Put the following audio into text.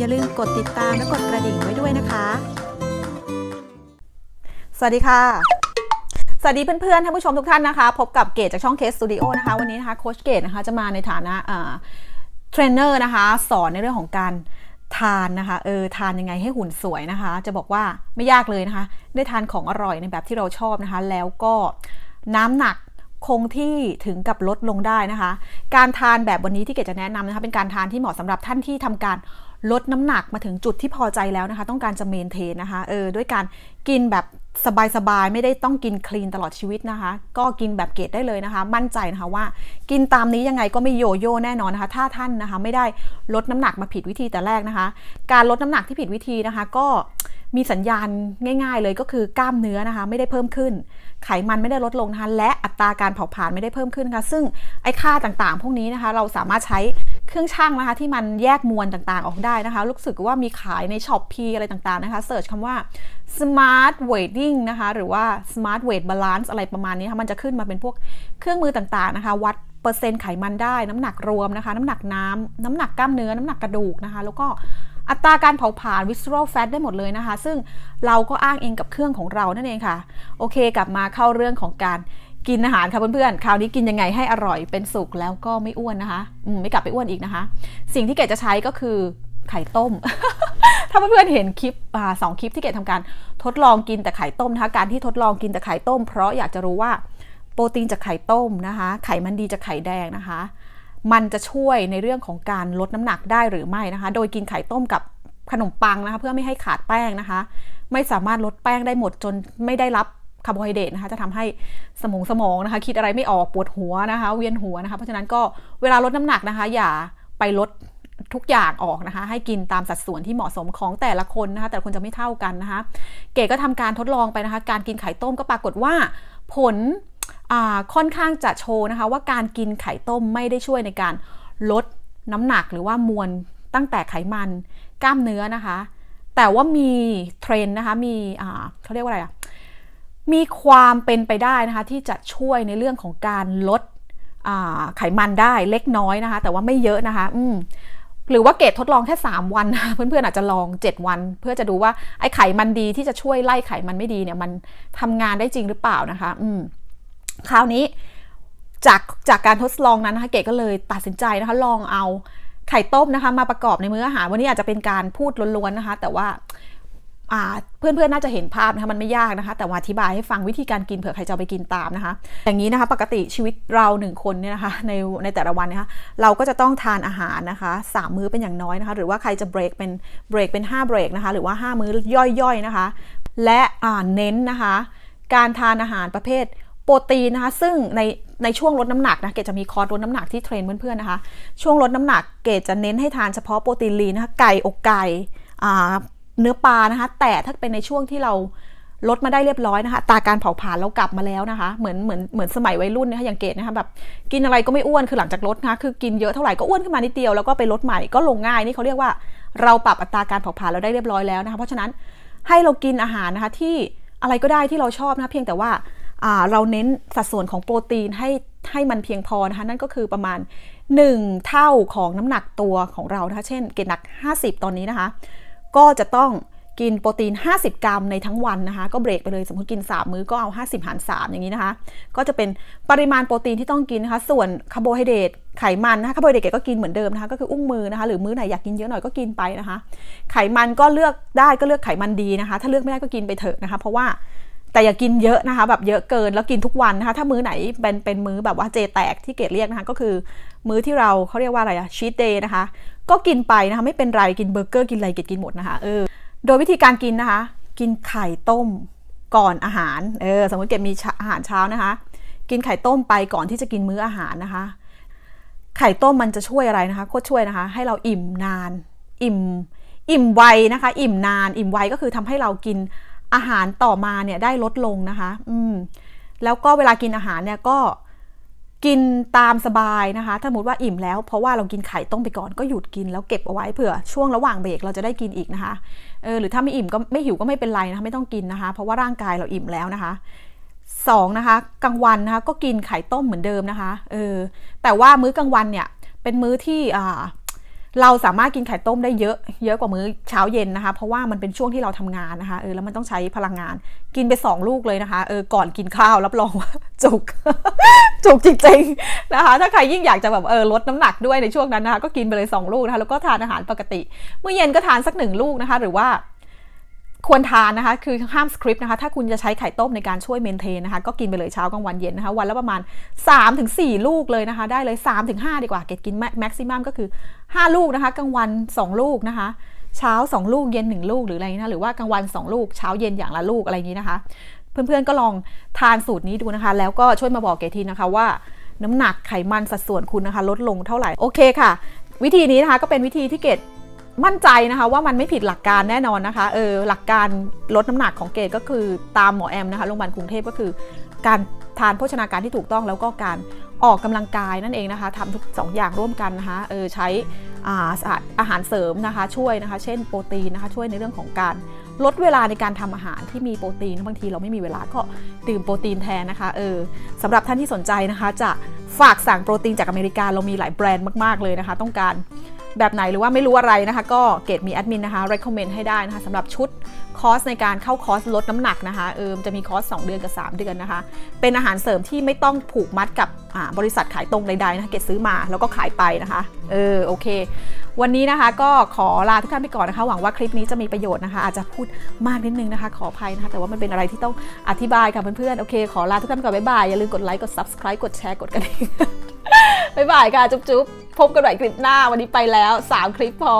อย่าลืมกดติดตามและกดกระดิ่งไว้ด้วยนะคะ สวัสดีค่ะ สวัสดีเพื่อนๆท่านผู้ชมทุกท่านนะคะ พบกับเกดจากช่องเคสสตูดิโอนะคะ วันนี้นะคะโคชเกดนะคะจะมาในฐานะเทรนเนอร์นะคะ สอนในเรื่องของการทานนะคะเออทานยังไงให้หุ่นสวยนะคะ จะบอกว่าไม่ยากเลยนะคะ ได้ทานของอร่อยในแบบที่เราชอบนะคะ แล้วก็น้ำหนักคงที่ถึงกับลดลงได้นะคะ การทานแบบวันนี้ที่เกดจะแนะนำนะคะ เป็นการทานที่เหมาะสำหรับท่านที่ทำการ ลดน้ำหนักมาถึงจุดที่พอใจแล้วนะคะ ต้องการจะเมนเทนนะคะเออด้วยการกินแบบสบายๆ ไม่ได้ต้องกินคลีนตลอดชีวิตนะคะ ก็กินแบบเกตได้เลยนะคะ มั่นใจนะคะว่ากินตามนี้ยังไงก็ไม่โยโย่แน่นอนนะคะ ถ้าท่านนะคะไม่ได้ลดน้ำหนักมาผิดวิธีแต่แรกนะคะ การลดน้ำหนักที่ผิดวิธีนะคะ ก็มีสัญญาณง่าย ๆ เลยก็คือกล้ามเนื้อนะคะ ไม่ได้เพิ่มขึ้น ไขมันไม่ได้ลดลงนะคะและอัตราการเผาผลาญไม่ได้เพิ่มขึ้นค่ะ ซึ่งไอ้ค่าต่างๆ พวกนี้นะคะ เราสามารถใช้ เครื่องช่างนะคะที่มันแยกมวลต่างๆออกได้นะคะรู้สึกว่ามีขายในช็อปพีอะไรต่างๆนะคะเสิร์ชคำว่า smart weighting นะคะหรือว่า smart weight balance อะไรประมาณนี้ค่ะมันจะขึ้นมาเป็นพวกเครื่องมือต่างๆนะคะวัดเปอร์เซ็นต์ไขมันได้ น้ำหนักรวมนะคะ น้ำหนักน้ำน้ำหนักกล้ามเนื้อ น้ำหนักกระดูกนะคะ แล้วก็อัตราการเผาผลาญ visceral fat ได้หมดเลยนะคะ ซึ่งเราก็อ้างเองกับเครื่องของเรานั่นเองค่ะ โอเค กลับมาเข้าเรื่องของการ กินอาหารค่ะเพื่อนๆ คราวนี้กินยังไงให้อร่อยเป็นสุกแล้วก็ไม่อ้วนนะคะอืมไม่กลับไปอ้วนอีกนะคะ สิ่งที่เกดจะใช้ก็คือไข่ต้ม ถ้าเพื่อนๆเห็นคลิปสองคลิปที่เกดทำการทดลองกินแต่ไข่ต้มนะคะการที่ทดลองกินแต่ไข่ต้ม เพราะอยากจะรู้ว่าโปรตีนจากไข่ต้มนะคะ ไขมันดีจากไข่แดงนะคะ มันจะช่วยในเรื่องของการลดน้ำหนักได้หรือไม่นะคะ โดยกินไข่ต้มกับขนมปังนะคะ เพื่อไม่ให้ขาดแป้งนะคะ ไม่สามารถลดแป้งได้หมดจนไม่ได้รับ คาร์โบไฮเดรตนะคะจะทำให้สมองสมองนะคะ คิดอะไรไม่ออกปวดหัวนะคะ เวียนหัวนะคะ เพราะฉะนั้นก็เวลาลดน้ำหนักนะคะ อย่าไปลดทุกอย่างออกนะคะ ให้กินตามสัดส่วนที่เหมาะสมของแต่ละคนนะคะ แต่ละคนจะไม่เท่ากันนะคะ เก๋ก็ทำการทดลองไปนะคะ การกินไข่ต้มก็ปรากฏว่าผลค่อนข้างจะโชว์นะคะ ว่าการกินไข่ต้มไม่ได้ช่วยในการลดน้ำหนักหรือว่ามวลตั้งแต่ไขมันกล้ามเนื้อนะคะ แต่ว่ามีเทรนนะคะมีเขาเรียกว่าอะไรอะ มีความเป็นไปได้นะคะที่จะช่วยในเรื่องของการลดไขมันได้เล็กน้อยนะคะ แต่ว่าไม่เยอะนะคะหรือว่าเกตทดลองแค่ 3 วันเพื่อนๆอาจจะลอง 7 วัน เพื่อจะดูว่าไอ้ไขมันดีที่จะช่วยไล่ไขมันไม่ดีเนี่ยมันทำงานได้จริงหรือเปล่านะคะ อืมคราวนี้จากจากการทดลองนั้นนะคะเกดก็เลยตัดสินใจนะคะ ลองเอาไข่ต้มนะคะ มาประกอบในมื้ออาหารวันนี้อาจจะเป็นการพูดล้วนๆนะคะ แต่ว่า เพื่อนๆ น่าจะเห็นภาพนะคะมันไม่ยากนะคะ แต่ว่าอธิบายให้ฟังวิธีการกินเผื่อใครจะไปกินตามนะคะ อย่างนี้นะคะปกติชีวิตเราหนึ่งคนเนี่ยนะคะในในแต่ละวันนะคะเราก็จะต้องทานอาหารนะคะสามมื้อเป็นอย่างน้อยนะคะ หรือว่าใครจะเบรกเป็นเบรกเป็น5เบรกนะคะหรือว่า 5 มื้อย่อยๆนะคะ และเน้นนะคะ การทานอาหารประเภทโปรตีนนะคะซึ่งในในช่วงลดน้ำหนักนะเกดจะมีคอร์สลดน้ำหนักที่เทรนเพื่อนๆนะคะ ช่วงลดน้ำหนักเกดจะเน้นให้ทานเฉพาะโปรตีนลีนนะคะไก่อกไก่ เนื้อปลานะคะ แต่ถ้าเป็นในช่วงที่เราลดมาได้เรียบร้อยนะคะตาการเผาผลาญเรากลับมาแล้วนะคะ เหมือนเหมือนเหมือนสมัยวัยรุ่นนะคะอย่างเกดนะคะแบบกินอะไรก็ไม่อ้วนคือหลังจากลดนะคะคือกินเยอะเท่าไหร่ก็อ้วนขึ้นมานิดเดียวแล้วก็ไปลดใหม่ก็ลงง่ายนี่เขาเรียกว่าเราปรับอัตราการเผาผลาญเราได้เรียบร้อยแล้วนะคะเพราะฉะนั้นให้เรากินอาหารนะคะที่อะไรก็ได้ที่เราชอบนะคะเพียงแต่ว่าเราเน้นสัดส่วนของโปรตีนให้ให้มันเพียงพอนะคะนั่นก็คือประมาณ 1 เท่าของน้ำหนักตัวของเรานะคะเช่น เกณฑ์หนัก 50 ตอนนี้นะคะ ก็จะต้องกินโปรตีน 50 กรัมในทั้งวันนะคะ ก็เบรกไปเลยสมมติกิน 3 มื้อก็เอา 50 หาร 3 อย่างนี้นะคะ ก็จะเป็นปริมาณโปรตีนที่ต้องกินนะคะ ส่วนคาร์โบไฮเดรตไขมันนะคะคาร์โบไฮเดรตก็กินเหมือนเดิมนะคะ ก็คืออุ้งมือนะคะ หรือมื้อไหนอยากกินเยอะหน่อยก็กินไปนะคะ ไขมันก็เลือกได้ก็เลือกไขมันดีนะคะ ถ้าเลือกไม่ได้ก็กินไปเถอะนะคะ เพราะว่า แต่อย่ากินเยอะนะคะแบบเยอะเกินแล้วกินทุกวันนะคะถ้ามื้อไหนเป็นเป็นมื้อแบบว่าเจแตกที่เกดเรียกนะคะก็คือ มื้อที่เราเขาเรียกว่าอะไรอะชีตเดย์นะคะ ก็กินไปนะคะไม่เป็นไรกินเบอร์เกอร์กินอะไรเกดกินหมดนะคะเออโดยวิธีการกินนะคะ กินไข่ต้มก่อนอาหารเออสมมติเกดมีอาหารเช้านะคะ กินไข่ต้มไปก่อนที่จะกินมื้ออาหารนะคะ ไข่ต้มมันจะช่วยอะไรนะคะโคตรช่วยนะคะ ให้เราอิ่มนาน อิ่ม อิ่มไวนะคะ อิ่มนาน อิ่มไวก็คือทำให้เรากิน อาหารต่อมาเนี่ยได้ลดลงนะคะ อืม แล้วก็เวลากินอาหารเนี่ยก็กินตามสบายนะคะ ถ้าสมมติว่าอิ่มแล้ว เพราะว่าเรากินไข่ต้มไปก่อนก็หยุดกินแล้วเก็บเอาไว้เผื่อช่วงระหว่างเบรกเราจะได้กินอีกนะคะ เออหรือถ้าไม่อิ่มก็ไม่หิวก็ไม่เป็นไรนะคะไม่ต้องกินนะคะ เพราะว่าร่างกายเราอิ่มแล้วนะคะสองนะคะกลางวันนะคะก็กินไข่ต้มเหมือนเดิมนะคะ เออแต่ว่ามื้อกลางวันเนี่ยเป็นมื้อที่อ่า เราสามารถกินไข่ต้มได้เยอะ เยอะกว่ามื้อเช้าเย็นนะคะ เพราะว่ามันเป็นช่วงที่เราทำงานนะคะเออแล้วมันต้องใช้พลังงาน กินไปสองลูกเลยนะคะเออก่อนกินข้าวรับรองว่าจุก จุกจริงๆนะคะ ถ้าใครยิ่งอยากจะแบบเออลดน้ำหนักด้วยในช่วงนั้นนะคะก็กินไปเลยสองลูกนะคะแล้วก็ทานอาหารปกติ เมื่อเย็นก็ทานสักหนึ่งลูกนะคะ หรือว่า ควรทานนะคะ คือห้ามสคริปต์นะคะ ถ้าคุณจะใช้ไข่ต้มในการช่วยเมนเทนนะคะ ก็กินไปเลยเช้ากลางวันเย็นนะคะ วันละประมาณ 3-4 ลูกเลยนะคะ ได้เลย 3-5 ดีกว่า เกดกินแม็กซิมัมก็คือ 5 ลูกนะคะ กลางวัน 2 ลูกนะคะ เช้า 2 ลูก เย็น 1 ลูก หรืออะไรนะ หรือว่ากลางวัน 2 ลูก เช้าเย็นอย่างละลูกอะไรอย่างนี้นะคะ เพื่อนๆ ก็ลองทานสูตรนี้ดูนะคะ แล้วก็ช่วยมาบอกเกดทีนะคะว่า น้ำหนักไขมันสัดส่วนคุณนะคะ ลดลงเท่าไหร่ โอเคค่ะ วิธีนี้นะคะ ก็เป็นวิธีที่เกด มั่นใจนะคะว่ามันไม่ผิดหลักการแน่นอนนะคะเออหลักการลดน้ำหนักของเกดก็คือตามหมอแอมนะคะโรงพยาบาลกรุงเทพก็คือการทานโภชนาการที่ถูกต้องแล้วก็การออกกำลังกายนั่นเองนะคะทำทุกสองอย่างร่วมกันนะคะเออใช้อาอาหารเสริมนะคะช่วยนะคะ เช่นโปรตีนนะคะช่วยในเรื่องของการลดเวลาในการทำอาหารที่มีโปรตีนบางทีเราไม่มีเวลาก็ดื่มโปรตีนแทนนะคะเออสำหรับท่านที่สนใจนะคะ จะฝากสั่งโปรตีนจากอเมริกาเรามีหลายแบรนด์มาก ๆเลยนะคะ ต้องการ แบบไหนหรือว่าไม่รู้อะไรนะคะ ก็เกดมีแอดมินนะคะ recommend ให้ได้นะคะสำหรับชุดคอร์สในการเข้าคอร์สลดน้ำหนักนะคะเออจะมีคอร์ส2เดือนกับ 3 เดือนนะคะ เป็นอาหารเสริมที่ไม่ต้องผูกมัดกับบริษัทขายตรงใดๆนะคะเกดซื้อมาแล้วก็ขายไปนะคะเออโอเค วันนี้นะคะก็ขอลาทุกท่านไปก่อนนะคะ หวังว่าคลิปนี้จะมีประโยชน์นะคะ อาจจะพูดมากนิดนึงนะคะ ขออภัยนะคะแต่ว่ามันเป็นอะไรที่ต้องอธิบายค่ะเพื่อนๆโอเคขอลาทุกท่านไปก่อนบ๊ายบายอย่าลืมกดไลค์กด subscribe กดแชร์กดกระดิ่ง บ๊ายบายค่ะ จุ๊บๆ พบกันใหม่คลิปหน้าวันนี้ไปแล้ว 3 คลิปพอ